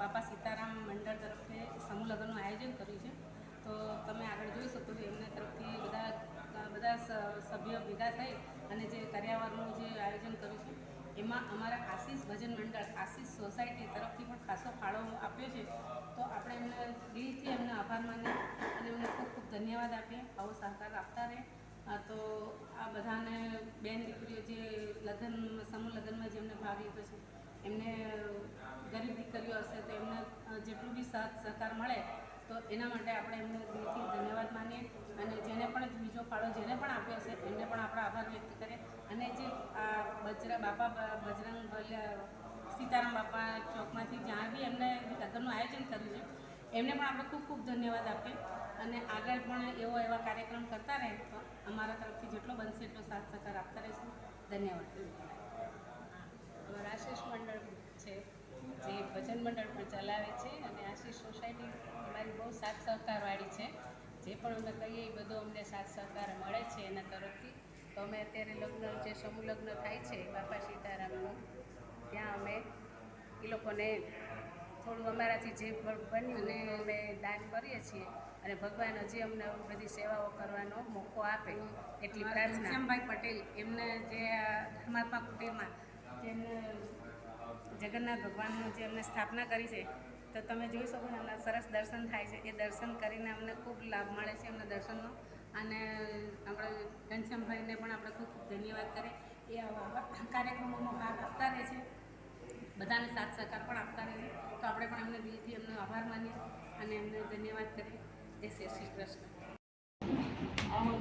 બાપા સીતારામ મંડળ તરફથી સમૂહ લગ્નનું આયોજન કર્યું છે. તો તમે આગળ જોઈ શકો છો, એમના તરફથી બધા બધા સભ્યો ભેગા થઈ અને જે કર્યાવરનું જે આયોજન કર્યું છે, એમાં અમારા આશીષ ભજન મંડળ, આશીષ સોસાયટી તરફથી પણ ખાસો ફાળો આપ્યો છે. તો આપણે એમને દિલથી એમને આભાર માની અને એમને ખૂબ ખૂબ ધન્યવાદ આપીએ. આવો સહકાર આપતા રહે. તો આ બધાને બેન દીકરીઓ જે લગ્ન, સમૂહ લગ્નમાં જેમને ભાગ લીધો છે, એમને જેટલું બી સાથ સહકાર મળે, તો એના માટે આપણે એમને દિલથી ધન્યવાદ માનીએ અને જેને પણ બીજો ફાળો જેને પણ આપ્યો છે એમને પણ આપણે આભાર વ્યક્ત કરીએ. અને જે આ બજરા બાપા, બજરંગ સીતારામ બાપા ચોકમાંથી જ્યાં બી એમને લગ્નનું આયોજન કર્યું છે, એમને પણ આપણે ખૂબ ખૂબ ધન્યવાદ આપીએ. અને આગળ પણ એવો એવા કાર્યક્રમ કરતા રહે, તો અમારા તરફથી જેટલો બનશે એટલો સાથ સહકાર આપતા રહીશું. ધન્યવાદ અમારા આશીષ મંડળ છે જે ભજન મંડળ પણ ચલાવે છે અને આશીષ સોસાયટી અમારી બહુ સાથ સહકારવાળી છે. જે પણ અમે કહીએ એ બધો અમને સાથ સહકાર મળે છે એના તરફથી. તો અમે અત્યારે લગ્ન જે સમૂહ લગ્ન થાય છે બાપા સીતારામનું ત્યાં અમે એ લોકોને થોડું અમારાથી જે બન્યું ને અમે દાન કરીએ છીએ અને ભગવાન હજી અમને બધી સેવાઓ કરવાનો મોકો આપે એટલી પ્રાર્થના. પટેલ એમને જે ધર્માત્મા કુટીરમાં જેમને જગન્નાથ ભગવાનનું જે અમને સ્થાપના કરી છે તો તમે જોઈ શકો છો એમના સરસ દર્શન થાય છે. એ દર્શન કરીને અમને ખૂબ લાભ મળે છે એમના દર્શનનો. અને આપણે ઘનશ્યામભાઈને પણ આપણે ખૂબ ખૂબ ધન્યવાદ કરીએ. એ આવા કાર્યક્રમોમાં ભાગ આપતા રહે છે. બધાને સાથ સહકાર પણ આપતા રહે છે. તો આપણે પણ એમને દિલથી એમનો આભાર માનીએ અને એમને ધન્યવાદ કરીએ. જય શ્રી શ્રી કૃષ્ણ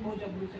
બહુ જબરું છે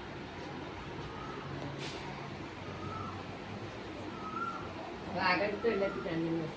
哪个对那个人有没有